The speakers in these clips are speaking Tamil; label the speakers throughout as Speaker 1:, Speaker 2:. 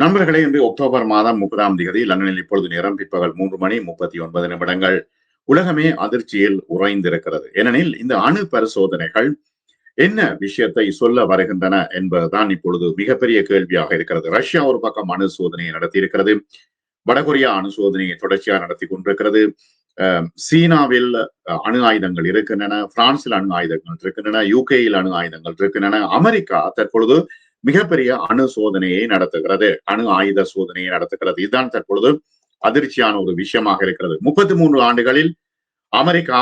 Speaker 1: நண்பர்களே இன்று அக்டோபர் மாதம் முப்பதாம் தேதி லண்டனில் இப்பொழுது நேரம் பிற்பகல் மூன்று மணி முப்பத்தி ஒன்பது நிமிடங்கள். உலகமே அதிர்ச்சியில் உறைந்திருக்கிறது. ஏனெனில் இந்த அணு பரிசோதனைகள் என்ன விஷயத்தை சொல்ல வருகின்றன என்பதுதான் இப்பொழுது மிகப்பெரிய கேள்வியாக இருக்கிறது. ரஷ்யா ஒரு பக்கம் அணு சோதனையை நடத்தி இருக்கிறது வடகொரியா அணு சோதனையை தொடர்ச்சியாக நடத்தி கொண்டிருக்கிறது. சீனாவில் அணு ஆயுதங்கள் இருக்கின்றன. பிரான்சில் அணு ஆயுதங்கள் இருக்கின்றன. யூகேயில் அணு ஆயுதங்கள் இருக்கின்றன. அமெரிக்கா தற்பொழுது மிகப்பெரிய அணு சோதனையை நடத்துகிறது. அணு ஆயுத சோதனையை நடத்துகிறது. இதுதான் தற்பொழுது அதிர்ச்சியான ஒரு விஷயமாக இருக்கிறது. முப்பத்தி மூன்று ஆண்டுகளில் அமெரிக்கா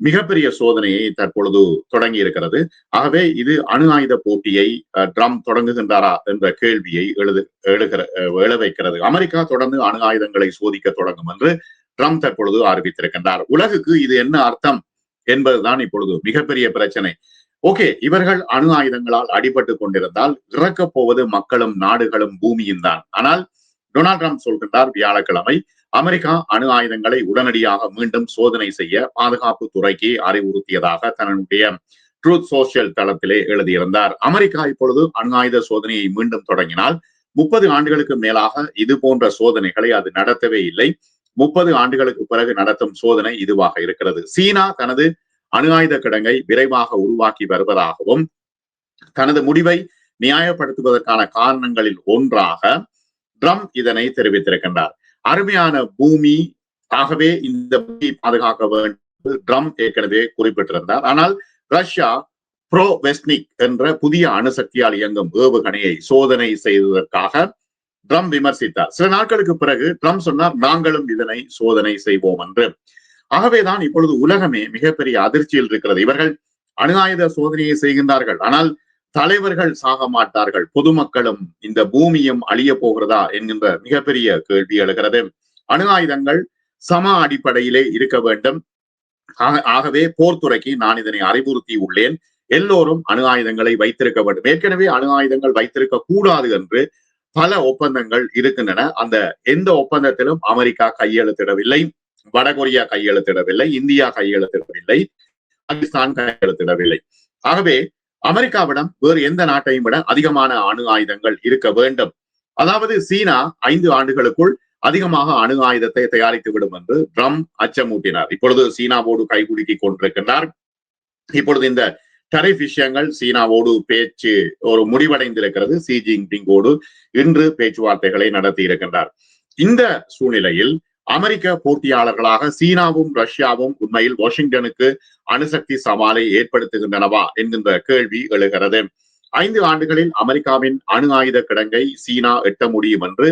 Speaker 1: மிகப்பெரிய சோதனையை தற்பொழுது தொடங்கி இருக்கிறது. ஆகவே இது அணு ஆயுத போட்டியை ட்ரம்ப் தொடங்குகின்றாரா என்ற கேள்வியை எழுது எழுகிற எழ வைக்கிறது. அமெரிக்கா தொடர்ந்து அணு ஆயுதங்களை சோதிக்க தொடங்கும் என்று ட்ரம்ப் தற்பொழுது அறிவித்திருக்கின்றார். உலகுக்கு இது என்ன அர்த்தம் என்பதுதான் இப்பொழுது மிகப்பெரிய பிரச்சனை. ஓகே இவர்கள் அணு ஆயுதங்களால் அடிபட்டு கொண்டிருந்தால் இறக்கப் போவது மக்களும் நாடுகளும் பூமியும் தான். ஆனால் டொனால்ட் ட்ரம்ப் சொல்கின்றார் வியாழக்கிழமை அமெரிக்கா அணு ஆயுதங்களை உடனடியாக மீண்டும் சோதனை செய்ய பாதுகாப்பு துறைக்கு அறிவுறுத்தியதாக தன்னுடைய ட்ரூத் சோசியல் தளத்திலே எழுதியிருந்தார். அமெரிக்கா இப்பொழுது அணு ஆயுத சோதனையை மீண்டும் தொடங்கினால் முப்பது ஆண்டுகளுக்கு மேலாக இது போன்ற சோதனைகளை அது நடத்தவே இல்லை. முப்பது ஆண்டுகளுக்கு பிறகு நடத்தும் சோதனை இதுவாக இருக்கிறது. சீனா தனது அணு ஆயுத கிடங்கை விரைவாக உருவாக்கி வருவதாகவும் தனது முடிவை நியாயப்படுத்துவதற்கான காரணங்களில் ஒன்றாக ட்ரம்ப் இதனை தெரிவித்திருக்கின்றார். அருமையான பூமி ஆகவே இந்த பூமியை பாதுகாக்க வேண்டும் ட்ரம்ப் ஏற்கனவே குறிப்பிட்டிருந்தார். ஆனால் ரஷ்யா ப்ரோ வெஸ்னிக் என்ற புதிய அணுசக்தியால் இயங்கும் ஏவுகணையை சோதனை செய்வதற்காக ட்ரம்ப் விமர்சித்தார். சில நாட்களுக்கு பிறகு ட்ரம்ப் சொன்னார் நாங்களும் இதனை சோதனை செய்வோம் என்று. ஆகவேதான் இப்பொழுது உலகமே மிகப்பெரிய அதிர்ச்சியில் இருக்கிறது. இவர்கள் அணு ஆயுத சோதனையை செய்கின்றார்கள். ஆனால் தலைவர்கள் சாக மாட்டார்கள். பொதுமக்களும் இந்த பூமியும் அழிய போகிறதா என்கின்ற மிகப்பெரிய கேள்வி எழுகிறது. அணு ஆயுதங்கள் சம அடிப்படையிலே இருக்க வேண்டும். ஆகவே போர்த்துறைக்கு நான் இதனை அறிவுறுத்தி உள்ளேன். எல்லோரும் அணு ஆயுதங்களை வைத்திருக்க வேண்டும். ஏற்கனவே அணு ஆயுதங்கள் வைத்திருக்க கூடாது என்று பல ஒப்பந்தங்கள் இருக்கின்றன. அந்த எந்த ஒப்பந்தத்திலும் அமெரிக்கா கையெழுத்திடவில்லை. வடகொரியா கையெழுத்திடவில்லை இந்தியா கையெழுத்திடவில்லை பாகிஸ்தான் கையெழுத்திடவில்லை. ஆகவே அமெரிக்காவிடம் வேறு எந்த நாட்டையும் விட அதிகமான அணு ஆயுதங்கள் இருக்க வேண்டும். அதாவது சீனா ஐந்து ஆண்டுகளுக்குள் அதிகமாக அணு ஆயுதத்தை தயாரித்து விடும் என்று ட்ரம்ப் அச்சமூட்டினார். இப்பொழுது சீனாவோடு கைகுலுக்கி கொண்டிருக்கின்றார். இப்பொழுது இந்த டரிஃப் விஷயங்கள் சீனாவோடு பேச்சு ஒரு முடிவடைந்திருக்கிறது. சி ஜின்பிங்கோடு இன்று பேச்சுவார்த்தைகளை நடத்தி இருக்கின்றார் இந்த சூழ்நிலையில் அமெரிக்க போட்டியாளர்களாக சீனாவும் ரஷ்யாவும் உண்மையில் வாஷிங்டனுக்கு அணுசக்தி சவாலை ஏற்படுத்துகின்றனவா என்கின்ற கேள்வி எழுகிறது. ஐந்து ஆண்டுகளில் அமெரிக்காவின் அணு ஆயுத கிடங்கை சீனா எட்ட முடியும் என்று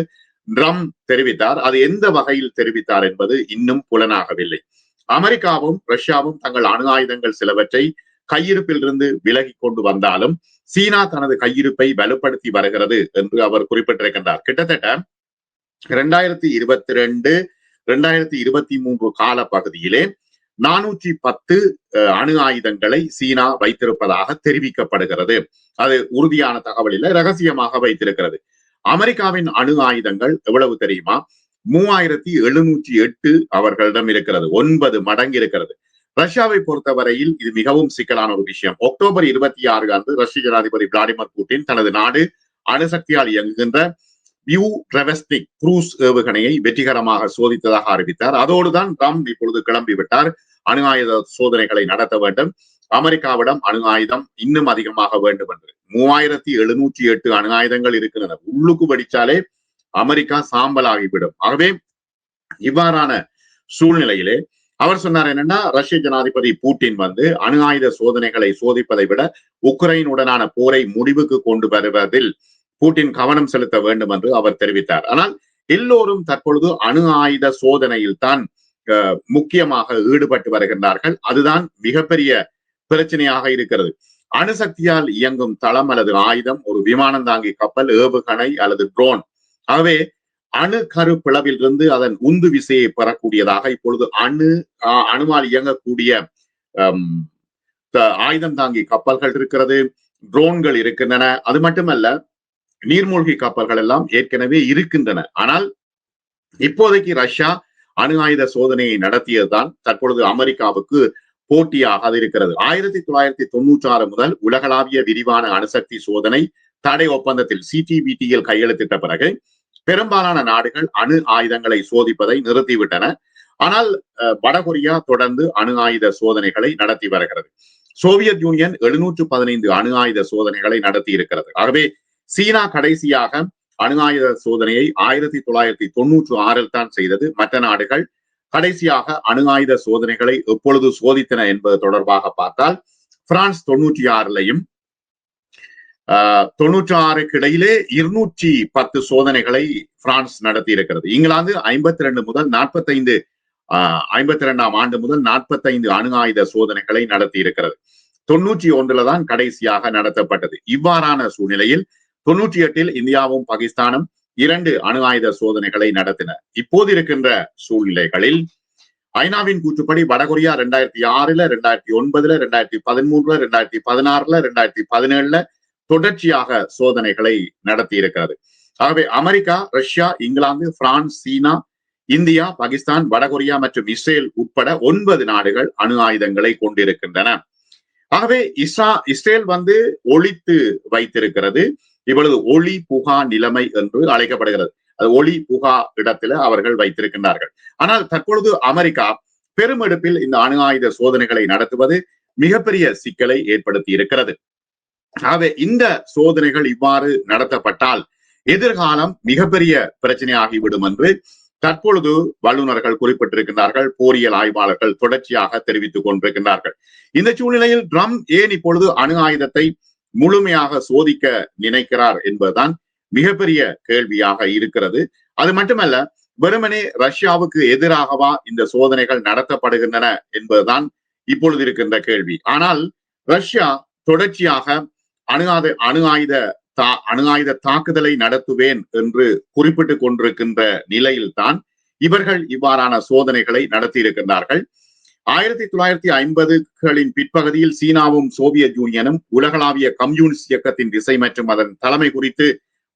Speaker 1: ட்ரம் தெரிவித்தார். அது எந்த வகையில் தெரிவித்தார் என்பது இன்னும் புலனாகவில்லை. அமெரிக்காவும் ரஷ்யாவும் தங்கள் அணு ஆயுதங்கள் சிலவற்றை கையிருப்பில் இருந்து விலகி கொண்டு வந்தாலும் சீனா தனது கையிருப்பை வலுப்படுத்தி வருகிறது என்று அவர் குறிப்பிட்டிருக்கின்றார். கிட்டத்தட்ட இரண்டாயிரத்தி இருபத்தி ரெண்டு இரண்டாயிரத்தி இருபத்தி மூன்று கால பகுதியிலே நானூற்றி பத்து அணு ஆயுதங்களை சீனா வைத்திருப்பதாக தெரிவிக்கப்படுகிறது. அது உறுதியான தகவல் இல்லை ரகசியமாக வைத்திருக்கிறது. அமெரிக்காவின் அணு ஆயுதங்கள் எவ்வளவு தெரியுமா? மூவாயிரத்தி எழுநூற்றி எட்டு அவர்களிடம் இருக்கிறது. ஒன்பது மடங்கு இருக்கிறது. ரஷ்யாவை பொறுத்தவரையில் இது மிகவும் சிக்கலான ஒரு விஷயம். அக்டோபர் இருபத்தி ஆறு அன்று ரஷ்ய ஜனாதிபதி விளாடிமிர் புட்டின் தனது நாடு அணுசக்தியால் இயங்குகின்ற வியூ டிரவஸ்டிக் குரூஸ் ஏவுகணையை வெற்றிகரமாக சோதித்ததாக அறிவித்தார். அதோடுதான் ட்ரம்ப் இப்பொழுது கிளம்பி விட்டார். அணு ஆயுத சோதனைகளை நடத்த வேண்டும். அமெரிக்காவிடம் அணு ஆயுதம் இன்னும் அதிகமாக வேண்டும் என்று. மூவாயிரத்தி எழுநூற்றி எட்டு அணு ஆயுதங்கள் இருக்கின்றன. உள்ளுக்கு படிச்சாலே அமெரிக்கா சாம்பலாகிவிடும். ஆகவே இவ்வாறான சூழ்நிலையிலே அவர் சொன்னார் என்னன்னா ரஷ்ய ஜனாதிபதி பூட்டின் வந்து அணு ஆயுத சோதனைகளை சோதிப்பதை விட உக்ரைனுடனான போரை முடிவுக்கு கொண்டு வருவதில் பூட்டின் கவனம் செலுத்த வேண்டும் என்று அவர் தெரிவித்தார். ஆனால் எல்லோரும் தற்பொழுது அணு ஆயுத சோதனையில் தான் முக்கியமாக ஈடுபட்டு வருகின்றார்கள். அதுதான் மிகப்பெரிய பிரச்சனையாக இருக்கிறது. அணுசக்தியால் இயங்கும் தளம் அல்லது ஆயுதம் ஒரு விமானம் தாங்கி கப்பல் ஏவுகணை அல்லது ட்ரோன் ஆகவே அணு கரு பிளவிலிருந்து அதன் உந்து விசையை பெறக்கூடியதாக இப்பொழுது அணு அணுவால் இயங்கக்கூடிய ஆயுதம் தாங்கி கப்பல்கள் இருக்கிறது ட்ரோன்கள் இருக்கின்றன. அது மட்டுமல்ல நீர்மூழ்கி கப்பல்கள் எல்லாம் ஏற்கனவே இருக்கின்றன. ஆனால் இப்போதைக்கு ரஷ்யா அணு ஆயுத சோதனையை நடத்தியதுதான் தற்பொழுது அமெரிக்காவுக்கு போட்டியாக அது இருக்கிறது. ஆயிரத்தி தொள்ளாயிரத்தி தொண்ணூற்றி ஆறு முதல் உலகளாவிய விரிவான அணுசக்தி சோதனை தடை ஒப்பந்தத்தில் சிடிபிடியில் கையெழுத்திட்ட பிறகு பெரும்பாலான நாடுகள் அணு ஆயுதங்களை சோதிப்பதை நிறுத்திவிட்டன. ஆனால் வடகொரியா தொடர்ந்து அணு ஆயுத சோதனைகளை நடத்தி வருகிறது. சோவியத் யூனியன் எழுநூற்று பதினைந்து அணு ஆயுத சோதனைகளை நடத்தி இருக்கிறது ஆகவே சீனா கடைசியாக அணு ஆயுத சோதனையை ஆயிரத்தி தொள்ளாயிரத்தி தொன்னூற்று ஆறில் தான் செய்தது. மற்ற நாடுகள் கடைசியாக அணு ஆயுத சோதனைகளை எப்பொழுது சோதித்தன என்பது தொடர்பாக பார்த்தால் பிரான்ஸ் தொன்னூற்றி ஆறுலையும் தொன்னூற்றி ஆறுக்கு இடையிலே இருநூற்றி பத்து சோதனைகளை பிரான்ஸ் நடத்தி இருக்கிறது. இங்கிலாந்து ஐம்பத்தி ரெண்டு முதல் நாற்பத்தைந்து ஐம்பத்தி ரெண்டாம் ஆண்டு முதல் நாற்பத்தைந்து அணு ஆயுத சோதனைகளை நடத்தி இருக்கிறது. தொன்னூற்றி ஒன்றுல தான் கடைசியாக நடத்தப்பட்டது. இவ்வாறான சூழ்நிலையில் தொன்னூற்றி எட்டில் இந்தியாவும் பாகிஸ்தானும் இரண்டு அணு ஆயுத சோதனைகளை நடத்தின. இப்போது இருக்கின்ற சூழ்நிலைகளில் ஐநாவின் கூற்றுப்படி வடகொரியா ரெண்டாயிரத்தி ஆறுல ரெண்டாயிரத்தி ஒன்பதுல ரெண்டாயிரத்தி பதிமூணுல ரெண்டாயிரத்தி பதினாறுல ரெண்டாயிரத்தி பதினேழுல தொடர்ச்சியாக சோதனைகளை நடத்தி இருக்கிறது ஆகவே America Russia England France China India Pakistan வடகொரியா மற்றும் இஸ்ரேல் உட்பட ஒன்பது நாடுகள் அணு ஆயுதங்களை கொண்டிருக்கின்றன. ஆகவே இஸ்ரா இஸ்ரேல் வந்து ஒழித்து வைத்திருக்கிறது. இவ்வளவு ஒளி புகா நிலைமை என்று அழைக்கப்படுகிறது. அது ஒளி புகா இடத்துல அவர்கள் வைத்திருக்கின்றார்கள். ஆனால் தற்பொழுது அமெரிக்கா பெருமெடுப்பில் இந்த அணு ஆயுத சோதனைகளை நடத்துவது மிகப்பெரிய சிக்கலை ஏற்படுத்தி இருக்கிறது. ஆகவே இந்த சோதனைகள் இவ்வாறு நடத்தப்பட்டால் எதிர்காலம் மிகப்பெரிய பிரச்சனையாகிவிடும் என்று தற்பொழுது வல்லுநர்கள் குறிப்பிட்டிருக்கின்றார்கள். போரியல் ஆய்வாளர்கள் தொடர்ச்சியாக தெரிவித்துக் கொண்டிருக்கிறார்கள் இந்த சூழ்நிலையில் ட்ரம்ப் ஏன் இப்பொழுது அணு ஆயுதத்தை முழுமையாக சோதிக்க நினைக்கிறார் என்பதுதான் மிகப்பெரிய கேள்வியாக இருக்கிறது. அது மட்டுமல்ல வெறுமனே ரஷ்யாவுக்கு எதிராகவா இந்த சோதனைகள் நடத்தப்படுகின்றன என்பதுதான் இப்பொழுது இருக்கின்ற கேள்வி. ஆனால் ரஷ்யா தொடர்ச்சியாக அணு ஆத அணு ஆயுத தா அணு ஆயுத தாக்குதலை நடத்துவேன் என்று குறிப்பிட்டுக் கொண்டிருக்கின்ற நிலையில்தான் இவர்கள் இவ்வாறான சோதனைகளை நடத்தி இருக்கின்றார்கள் ஆயிரத்தி தொள்ளாயிரத்தி ஐம்பதுகளின் பிற்பகுதியில் சீனாவும் சோவியத் யூனியனும் உலகளாவிய கம்யூனிஸ்ட் இயக்கத்தின் திசை மற்றும் அதன் தலைமை குறித்து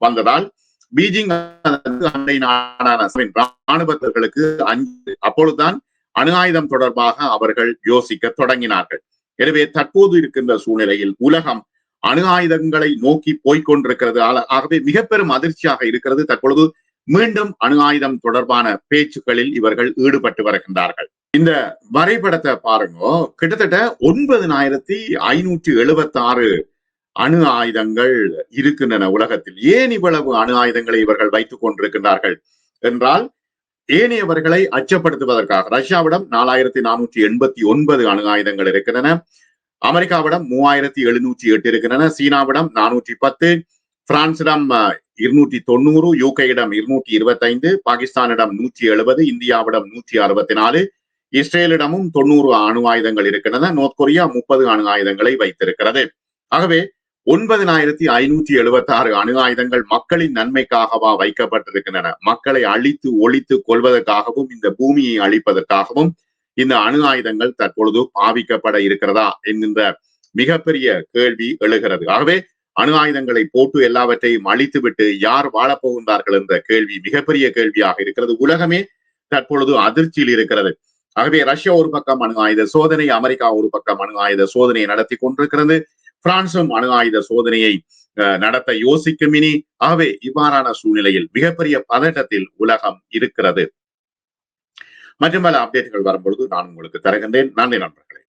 Speaker 1: வந்ததால் பீஜிங் அண்டை நாடான ராணுவத்தர்களுக்கு அப்பொழுதுதான் அணு ஆயுதம் தொடர்பாக அவர்கள் யோசிக்க தொடங்கினார்கள். எனவே தற்போது இருக்கின்ற சூழ்நிலையில் உலகம் அணு ஆயுதங்களை நோக்கி போய்கொண்டிருக்கிறது ஆகவே மிக பெரும் அதிர்ச்சியாக இருக்கிறது. தற்பொழுது மீண்டும் அணு ஆயுதம் தொடர்பான பேச்சுக்களில் இவர்கள் ஈடுபட்டு வருகின்றார்கள். இந்த வரைபடத்தை பாருங்க. கிட்டத்தட்ட ஒன்பதினாயிரத்தி ஐநூற்றி எழுபத்தி ஆறு அணு ஆயுதங்கள் இருக்கின்றன உலகத்தில். ஏன் இவ்வளவு அணு ஆயுதங்களை இவர்கள் வைத்துக் கொண்டிருக்கின்றார்கள் என்றால் ஏனையவர்களை அச்சப்படுத்துவதற்காக? ரஷ்யாவிடம் நாலாயிரத்தி நானூற்றி எண்பத்தி ஒன்பது அணு ஆயுதங்கள் இருக்கின்றன. அமெரிக்காவிடம் மூவாயிரத்தி எழுநூற்றி எட்டு இருக்கின்றன. சீனாவிடம் நானூற்றி பத்து. பிரான்சிடம் இருநூற்றி தொண்ணூறு. யூகேயிடம் இருநூற்றி இருபத்தி ஐந்து பாகிஸ்தானிடம் நூற்றி எழுபது. இந்தியாவிடம் நூற்றி அறுபத்தி நாலு. இஸ்ரேலிடமும் தொண்ணூறு அணு ஆயுதங்கள் இருக்கின்றன. நோர்த் கொரியா முப்பது அணு ஆயுதங்களை வைத்திருக்கிறது. ஆகவே ஒன்பதினாயிரத்தி ஐநூத்தி எழுபத்தி ஆறு அணு ஆயுதங்கள் மக்களின் நன்மைக்காகவா வைக்கப்பட்டிருக்கின்றன. மக்களை அழித்து ஒழித்து கொள்வதற்காகவும் இந்த பூமியை அழிப்பதற்காகவும் இந்த அணு ஆயுதங்கள் தற்பொழுது பாவிக்கப்பட இருக்கிறதா என்கின்ற மிகப்பெரிய கேள்வி எழுகிறது. ஆகவே அணு ஆயுதங்களை போட்டு எல்லாவற்றையும் அழித்துவிட்டு யார் வாழப்போகின்றார்கள் என்ற கேள்வி மிகப்பெரிய கேள்வியாக இருக்கிறது. உலகமே தற்பொழுது அதிர்ச்சியில் இருக்கிறது. ஆகவே ரஷ்யா ஒரு பக்கம் அணு ஆயுத சோதனை அமெரிக்கா ஒரு பக்கம் அணு ஆயுத சோதனையை நடத்தி கொண்டிருக்கிறது. பிரான்சும் அணு ஆயுத சோதனையை நடத்த யோசிக்கும் இனி. ஆகவே இவ்வாறான சூழ்நிலையில் மிகப்பெரிய பதட்டத்தில் உலகம் இருக்கிறது. மற்றும் பல அப்டேட்டுகள் வரும்பொழுது நான் உங்களுக்கு தருகின்றேன். நன்றி நண்பர்களே.